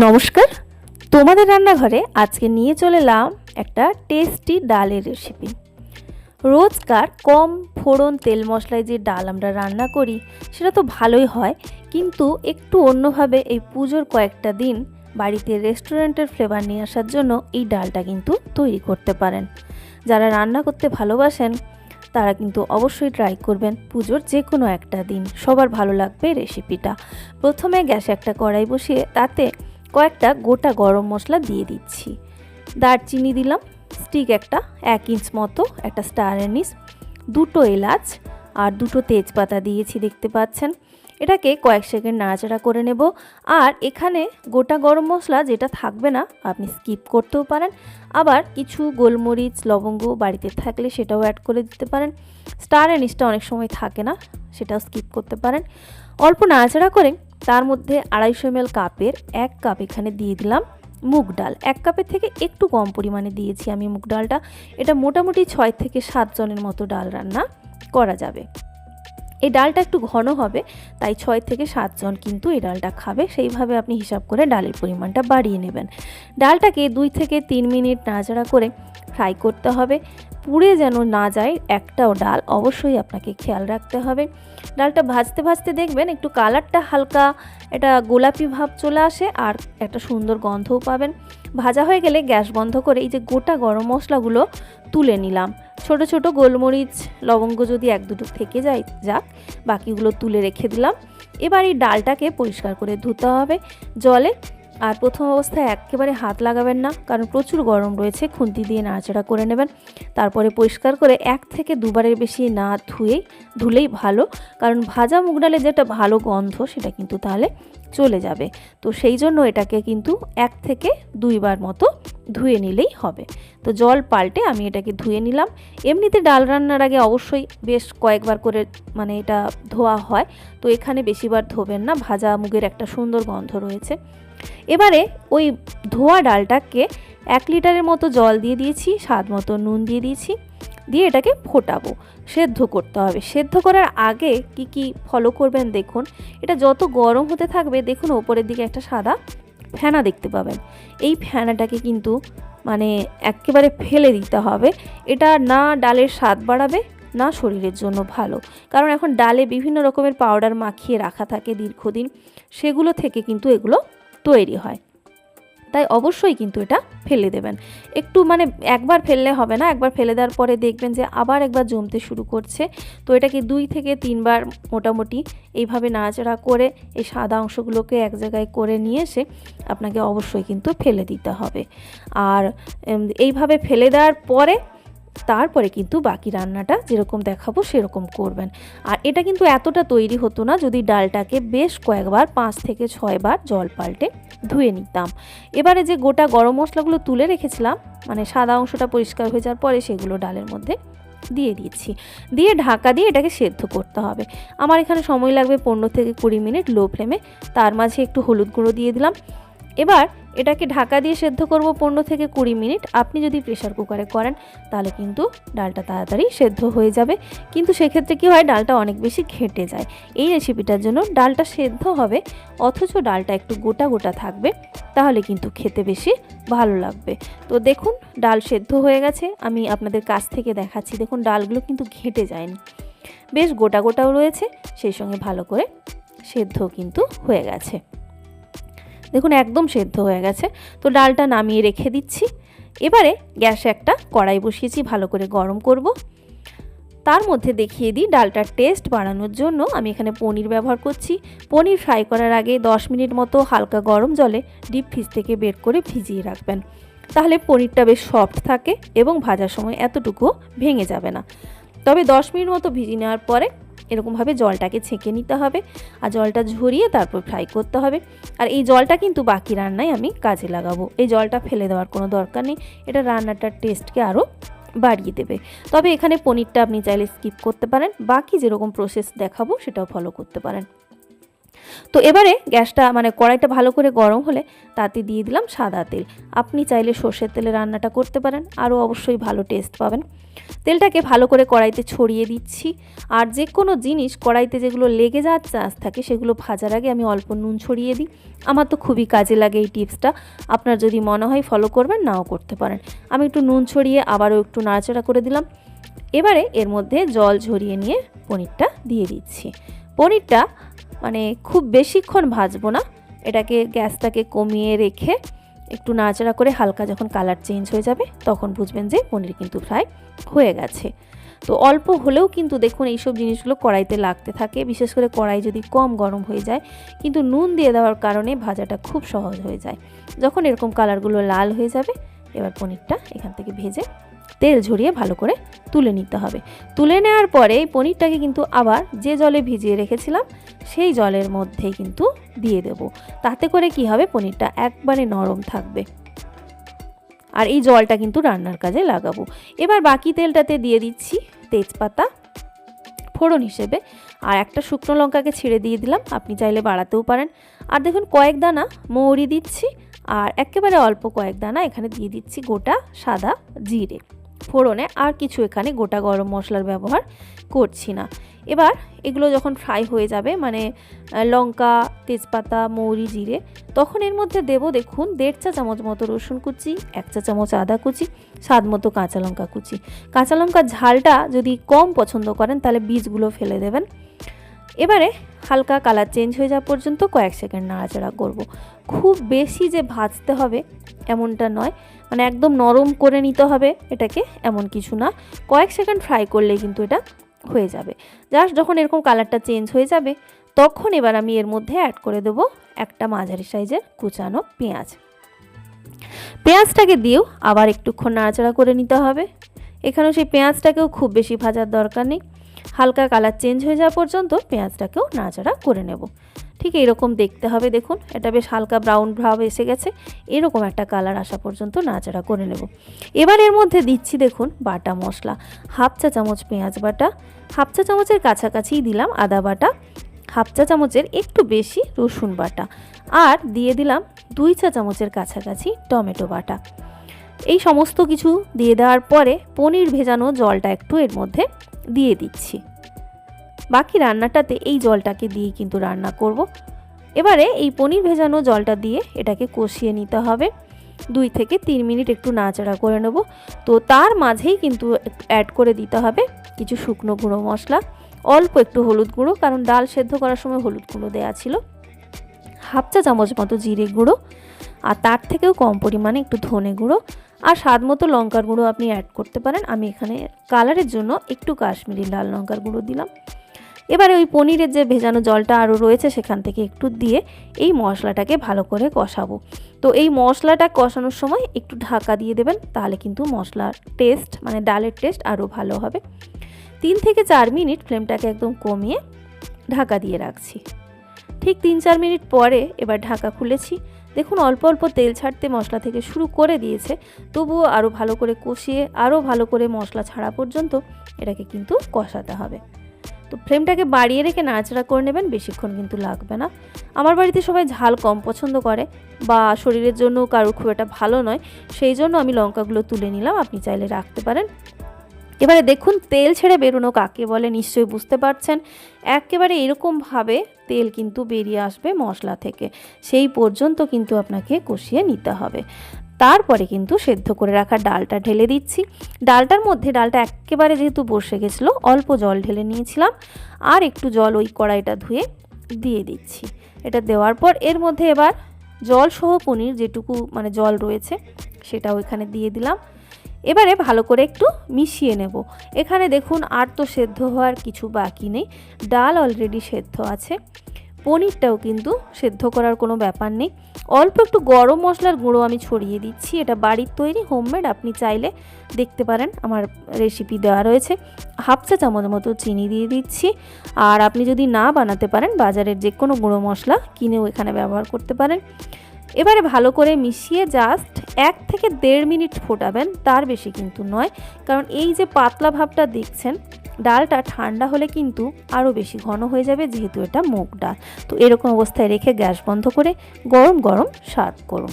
নমস্কার। তোমাদের রান্নাঘরে আজকে নিয়ে চলে এলাম একটা টেস্টি ডালের রেসিপি রোজকার কম ফোড়ন তেল মশলায় যে ডাল আমরা রান্না করি, সেটা তো ভালোই হয়, কিন্তু একটু অন্যভাবে এই পুজোর কয়েকটা দিন বাড়িতে রেস্টুরেন্টের ফ্লেভার নিয়ে আসার জন্য এই ডালটা কিন্তু তৈরি করতে পারেন। যারা রান্না করতে ভালোবাসেন, তারা কিন্তু অবশ্যই ট্রাই করবেন পুজোর যে কোনো একটা দিন। সবার ভালো লাগবে রেসিপিটা প্রথমে গ্যাসে একটা কড়াই বসিয়ে তাতে কয়েকটা গোটা গরম মশলা দিয়ে দিচ্ছি। দারচিনি দিলাম স্টিক একটা, এক ইঞ্চ মতো, একটা স্টার এনিস দুটো এলাচ আর দুটো তেজপাতা দিয়েছি দেখতে পাচ্ছেন। এটাকে কয়েক সেকেন্ড নাড়াচাড়া করে নেব। আর এখানে গোটা গরম মশলা যেটা থাকবে না, আপনি স্কিপ করতেও পারেন। আবার কিছু গোলমরিচ, লবঙ্গ বাড়িতে থাকলে সেটাও অ্যাড করে দিতে পারেন। স্টার এনিসটা অনেক সময় থাকে না, সেটাও স্কিপ করতে পারেন। অল্প নাড়াচাড়া করে তার মধ্যে আড়াইশো এম কাপের এক কাপ এখানে দিয়ে দিলাম মুগ ডাল। এক কাপের থেকে একটু কম পরিমাণে দিয়েছি আমি মুগ ডালটা। এটা মোটামুটি ছয় থেকে সাত জনের মতো ডাল রান্না করা যাবে। এই ডালটা একটু ঘন হবে, তাই ছয় থেকে সাতজন কিন্তু এই ডালটা খাবে। সেইভাবে আপনি হিসাব করে ডালের পরিমাণটা বাড়িয়ে নেবেন। ডালটাকে দুই থেকে তিন মিনিট নাড়াচাড়া করে ফ্রাই করতে হবে। পুড়ে যেন না যায় একটাও ডাল অবশ্যই আপনাকে খেয়াল রাখতে হবে। ডালটা ভাজতে ভাজতে দেখবেন একটু কালারটা হালকা এটা গোলাপি ভাব চলে আসে আর একটা সুন্দর গন্ধও পাবেন। ভাজা হয়ে গেলে গ্যাস বন্ধ করে এই যে গোটা গরম মশলাগুলো তুলে নিলাম। ছোট ছোট গোলমরিচ, লবঙ্গ যদি এক দুটো থেকে যায়, যাক, বাকিগুলো তুলে রেখে দিলাম। এবার এই ডালটাকে পরিষ্কার করে ধুতে হবে। জলে আর প্রথম অবস্থায় একেবারে হাত লাগাবেন না, কারণ প্রচুর গরম রয়েছে, খুন্তি দিয়ে নাড়াচাড়া করে নেবেন। তারপরে পরিষ্কার করে এক থেকে দুবারের বেশি না ধুয়েই ধুলেই ভালো, কারণ ভাজা মুগ ডালে যেটা ভালো গন্ধ, সেটা কিন্তু তাহলে চলে যাবে। তো সেই জন্য এটাকে কিন্তু এক থেকে দুইবার মতো ধুয়ে নিলেই হবে। তো জল পাল্টে আমি এটাকে ধুয়ে নিলাম। এমনিতে ডাল রান্নার আগে অবশ্যই বেশ কয়েকবার করে মানে এটা ধোয়া হয়। তো এখানে বেশিবার ধোবেন না, ভাজা মুগের একটা সুন্দর গন্ধ রয়েছে। এবারে ওই ধোয়া ডালটাকে এক লিটারের মতো জল দিয়ে দিয়েছি, স্বাদ মতো নুন দিয়ে দিয়েছি, দিয়ে এটাকে ফোটাবো। সেদ্ধ করতে হবে। সেদ্ধ করার আগে কি কি ফলো করবেন দেখুন। এটা যত গরম হতে থাকবে, দেখুন ওপরের দিকে একটা সাদা ফেনা দেখতে পাবেন। এই ফেনাটাকে কিন্তু মানে একেবারে ফেলে দিতে হবে। এটা না ডালের স্বাদ বাড়াবে, না শরীরের জন্য ভালো। কারণ এখন ডালে বিভিন্ন রকমের পাউডার মাখিয়ে রাখা থাকে দীর্ঘদিন। সেগুলো থেকে কিন্তু এগুলো তৈরি হয়। তাই অবশ্যই কিন্তু এটা ফেলে দেবেন। একটু মানে একবার ফেললে হবে না, একবার ফেলে দেওয়ার পরে দেখবেন যে আবার একবার জমতে শুরু করছে। তো এটাকে দুই থেকে তিনবার মোটামুটি এইভাবে নাড়াচাড়া করে এই সাদা অংশগুলোকে এক জায়গায় করে নিয়ে এসে আপনাকে অবশ্যই কিন্তু ফেলে দিতে হবে। আর এইভাবে ফেলে দেওয়ার পরে তারপরে কিন্তু বাকি রান্নাটা যেরকম দেখাবো সেরকম করবেন। আর এটা কিন্তু এতটা তৈরি হতো না যদি ডালটাকে বেশ কয়েকবার, পাঁচ থেকে ছয়বার জল পাল্টে ধুয়ে নিতাম। এবারে যে গোটা গরম মশলাগুলো তুলে রেখেছিলাম মানে সাদা অংশটা পরিষ্কার হয়ে যাওয়ার পরে সেগুলো ডালের মধ্যে দিয়ে দিচ্ছি। দিয়ে ঢাকা দিয়ে এটাকে সেদ্ধ করতে হবে। আমার এখানে সময় লাগবে পনেরো থেকে কুড়ি মিনিট লো ফ্লেমে। তার মাঝে একটু হলুদ গুঁড়ো দিয়ে দিলাম। এবার এটাকে ঢাকা দিয়ে সেদ্ধ করব পনেরো থেকে কুড়ি মিনিট। আপনি যদি প্রেশার কুকারে করেন, তাহলে কিন্তু ডালটা তাড়াতাড়ি সেদ্ধ হয়ে যাবে। কিন্তু সেক্ষেত্রে কী হয়, ডালটা অনেক বেশি ঘেঁটে যায়। এই রেসিপিটার জন্য ডালটা সেদ্ধ হবে, অথচ ডালটা একটু গোটা গোটা থাকবে, তাহলে কিন্তু খেতে বেশি ভালো লাগবে। তো দেখুন, ডাল সেদ্ধ হয়ে গেছে। আমি আপনাদের কাছ থেকে দেখাচ্ছি, দেখুন ডালগুলো কিন্তু ঘেঁটে যায়নি। বেশ গোটা গোটাও রয়েছে, সেই সঙ্গে ভালো করে সেদ্ধ কিন্তু হয়ে গেছে। দেখুন, একদম সেদ্ধ হয়ে গেছে। তো ডালটা নামিয়ে রেখে দিচ্ছি। এবারে গ্যাসে একটা কড়াই বসিয়েছি, ভালো করে গরম করব। তার মধ্যে দেখিয়ে দিই ডালটার টেস্ট বাড়ানোর জন্য। আমি এখানে পনির ব্যবহার করছি। পনির ফ্রাই করার আগে 10 মিনিট মতো হালকা গরম জলে ডিপ ফ্রিজ থেকে বের করে ভিজিয়ে রাখবেন। তাহলে পনিরটা বেশ সফট থাকে এবং ভাজার সময় এতটুকু ভেঙে যাবে না। তবে 10 মিনিট মতো ভিজিয়ে নেওয়ার পরে এরকমভাবে জলটাকে ছেঁকে নিতে হবে আর জলটা ঝরিয়ে তারপর ফ্রাই করতে হবে। আর এই জলটা কিন্তু বাকি রান্নায় আমি কাজে লাগাবো। এই জলটা ফেলে দেওয়ার কোনো দরকার নেই। এটা রান্নাটার টেস্টকে আরও বাড়িয়ে দেবে। তবে এখানে পনিরটা আপনি চাইলে স্কিপ করতে পারেন। বাকি যেরকম প্রসেস দেখাবো সেটাও ফলো করতে পারেন। তো এবারে গ্যাসটা মানে কড়াইটা ভালো করে গরম হলে তাতে দিয়ে দিলাম সাদা তেল। আপনি চাইলে সর্ষের তেলে রান্নাটা করতে পারেন, আরও অবশ্যই ভালো টেস্ট পাবেন। তেলটাকে ভালো করে কড়াইতে ছড়িয়ে দিচ্ছি। আর যে কোনো জিনিস কড়াইতে যেগুলো লেগে যাওয়ার চান্স থাকে, সেগুলো ভাজার আগে আমি অল্প নুন ছড়িয়ে দিই। আমার তো খুবই কাজে লাগে এই টিপসটা। আপনার যদি মনে হয় ফলো করবেন, নাও করতে পারেন। আমি একটু নুন ছড়িয়ে আবারও একটু নাড়াচাড়া করে দিলাম। এবারে এর মধ্যে জল ঝরিয়ে নিয়ে পনিরটা দিয়ে দিচ্ছি। পনিরটা মানে খুব বেশিক্ষণ ভাজবো না। এটাকে গ্যাসটাকে কমিয়ে রেখে একটু নাড়াচাড়া করে হালকা যখন কালার চেঞ্জ হয়ে যাবে, তখন বুঝবেন যে পনির কিন্তু ফ্রাই হয়ে গেছে। তো অল্প হলেও কিন্তু দেখুন এইসব জিনিসগুলো কড়াইতে লাগতে থাকে, বিশেষ করে কড়াই যদি কম গরম হয়ে যায়, কিন্তু নুন দিয়ে দেওয়ার কারণে ভাজাটা খুব সহজ হয়ে যায়। যখন এরকম কালারগুলো লাল হয়ে যাবে, এবার পনিরটা এখান থেকে ভেজে তেল ঝরিয়ে ভালো করে তুলে নিতে হবে। তুলে নেওয়ার পরে এই পনিরটাকে কিন্তু আবার যে জলে ভিজিয়ে রেখেছিলাম, সেই জলের মধ্যেই কিন্তু দিয়ে দেব। তাতে করে কি হবে? পনিরটা একবারে নরম থাকবে। আর এই জলটা কিন্তু রান্নার কাজে লাগাবো। এবার বাকি তেলটাতে দিয়ে দিচ্ছি তেজপাতা ফোড়ন হিসেবে। আর একটা শুকনো লঙ্কাকে ছিঁড়ে দিয়ে দিলাম, আপনি চাইলে বাড়াতেও পারেন। আর দেখুন, কয়েক দানা মৌরি দিচ্ছি, আর একেবারে অল্প কয়েক দানা এখানে দিয়ে দিচ্ছি গোটা সাদা জিরে। ফোড়নে আর কিছু এখানে গোটা গরম মশলার ব্যবহার করছি না। এবার এগুলো যখন ফ্রাই হয়ে যাবে মানে লঙ্কা, তেজপাতা, মৌরি, জিরে, তখন এর মধ্যে দেব দেখুন দেড় চা চামচ মতো রসুন কুচি, এক চা চামচ আদা কুচি, স্বাদ মতো কাঁচা লঙ্কা কুচি। কাঁচা লঙ্কার ঝালটা যদি কম পছন্দ করেন তাহলে বীজগুলো ফেলে দেবেন। এবারে হালকা কালার চেঞ্জ হয়ে যাওয়া পর্যন্ত কয়েক সেকেন্ড নাড়াচাড়া করব। খুব বেশি যে ভাজতে হবে এমনটা নয় মানে একদম নরম করে নিতে হবে এটাকে এমন কিছু না। কয়েক সেকেন্ড ফ্রাই করলেই কিন্তু এটা হয়ে যাবে। জাস্ট যখন এরকম কালারটা চেঞ্জ হয়ে যাবে, তখন এবার আমি এর মধ্যে অ্যাড করে দেব একটা মাঝারি সাইজের কুচানো পেঁয়াজ। পেঁয়াজটাকে দিয়েও আবার একটুক্ষণ নাড়াচাড়া করে নিতে হবে। এখানেও সেই পেঁয়াজটাকেও খুব বেশি ভাজার দরকার নেই। হালকা কালার চেঞ্জ হয়ে যাওয়া পর্যন্ত পেঁয়াজটাকেও নাড়াচাড়া করে নেব। ঠিক এরকম দেখতে হবে, দেখুন। এটা বেশ হালকা ব্রাউন ভাব এসে গেছে। এরকম একটা কালার আসা পর্যন্ত নাড়াচাড়া করে নেব। এবার এর মধ্যে দিচ্ছি, দেখুন, বাটা মশলা। হাফ চা চামচ পেঁয়াজ বাটা। হাফ চা চামচের কাছাকাছিই দিলাম আদা বাটা। হাফ চা চামচের একটু বেশি রসুন বাটা। আর দিয়ে দিলাম দুই চা চামচের কাছাকাছি টমেটো বাটা। এই সমস্ত কিছু দিয়ে দেওয়ার পরে পনির ভেজানো জলটা একটু এর মধ্যে দিয়ে দিচ্ছি। বাকি রান্নাটাতে এই জলটাকে দিয়ে কিন্তু রান্না করব। এবারে এই পনির ভেজানো জলটা দিয়ে এটাকে কষিয়ে নিতে হবে। দুই থেকে তিন মিনিট একটু নাচাড়া করে নেব। তো তার মাঝেই কিন্তু অ্যাড করে দিতে হবে কিছু শুকনো গুঁড়ো মশলা। অল্প একটু হলুদ গুঁড়ো, কারণ ডাল সেদ্ধ করার সময় হলুদ গুঁড়ো দেওয়া ছিল। হাফ চা চামচ মতো জিরে গুঁড়ো, আর তার থেকেও কম পরিমাণে একটু ধনে গুঁড়ো আর স্বাদ মতো লঙ্কার গুঁড়ো আপনি অ্যাড করতে পারেন। আমি এখানে কালারের জন্য একটু কাশ্মীরি লাল লঙ্কার গুঁড়ো দিলাম। এবারে ওই পনিরের যে ভেজানো জলটা আরও রয়েছে সেখান থেকে একটু দিয়ে এই মশলাটাকে ভালো করে কষাবো। তো এই মশলাটা কষানোর সময় একটু ঢাকা দিয়ে দেবেন, তাহলে কিন্তু মশলার টেস্ট মানে ডালের টেস্ট আরও ভালো হবে। তিন থেকে চার মিনিট ফ্লেমটাকে একদম কমিয়ে ঢাকা দিয়ে রাখছি। ঠিক তিন চার মিনিট পরে এবার ঢাকা খুলেছি। দেখুন, অল্প অল্প তেল ছাড়তে মশলা থেকে শুরু করে দিয়েছে। তবুও আরও ভালো করে কষিয়ে আরও ভালো করে মশলা ছাড়া পর্যন্ত এটাকে কিন্তু কষাতে হবে। তো ফ্লেমটাকে বাড়িয়ে রেখে নাড়াচাড়া করে নেবেন, বেশিক্ষণ কিন্তু লাগবে না। আমার বাড়িতে সবাই ঝাল কম পছন্দ করে বা শরীরের জন্য কারোর খুব একটা ভালো নয়, সেই জন্য আমি লঙ্কাগুলো তুলে নিলাম, আপনি চাইলে রাখতে পারেন। এবারে দেখুন, তেল ছেড়ে বেরোনো কাকে বলে নিশ্চয়ই বুঝতে পারছেন। একেবারে এরকমভাবে তেল কিন্তু বেরিয়ে আসবে মশলা থেকে। সেই পর্যন্ত কিন্তু আপনাকে কষিয়ে নিতে হবে। তারপরে কিন্তু সেদ্ধ করে রাখা ডালটা ঢেলে দিচ্ছি। ডালটার মধ্যে ডালটা একেবারে যেহেতু বসে গেছিল, অল্প জল ঢেলে নিয়েছিলাম। আর একটু জল ওই কড়াইটা ধুয়ে দিয়ে দিচ্ছি। এটা দেওয়ার পর এর মধ্যে এবার জল সহ পনির যেটুকু মানে জল রয়েছে, সেটাও এখানে দিয়ে দিলাম। এবারে ভালো করে একটু মিশিয়ে নেব। এখানে দেখুন আর তো সেদ্ধ হওয়ার কিছু বাকি নেই। ডাল অলরেডি সেদ্ধ আছে। পনিরটাও কিন্তু সেদ্ধ করার কোনো ব্যাপার নেই। অল্প একটু গরম মশলার গুঁড়ো আমি ছড়িয়ে দিচ্ছি। এটা বাড়ির তৈরি হোমমেড আপনি চাইলে দেখতে পারেন। আমার রেসিপি দেওয়া রয়েছে। হাফ চা চামচ মতো চিনি দিয়ে দিচ্ছি। আর আপনি যদি না বানাতে পারেন, বাজারের যে কোনো গুঁড়ো মশলা কিনেও এখানে ব্যবহার করতে পারেন। এবারে ভালো করে মিশিয়ে জাস্ট এক থেকে দেড় মিনিট ফোটাবেন, তার বেশি কিন্তু নয়। কারণ এই যে পাতলা ভাবটা দেখছেন, ডালটা ঠান্ডা হলে কিন্তু আরও বেশি ঘন হয়ে যাবে, যেহেতু এটা মুগ ডাল। তো এরকম অবস্থায় রেখে গ্যাস বন্ধ করে গরম গরম সার্ভ করুন।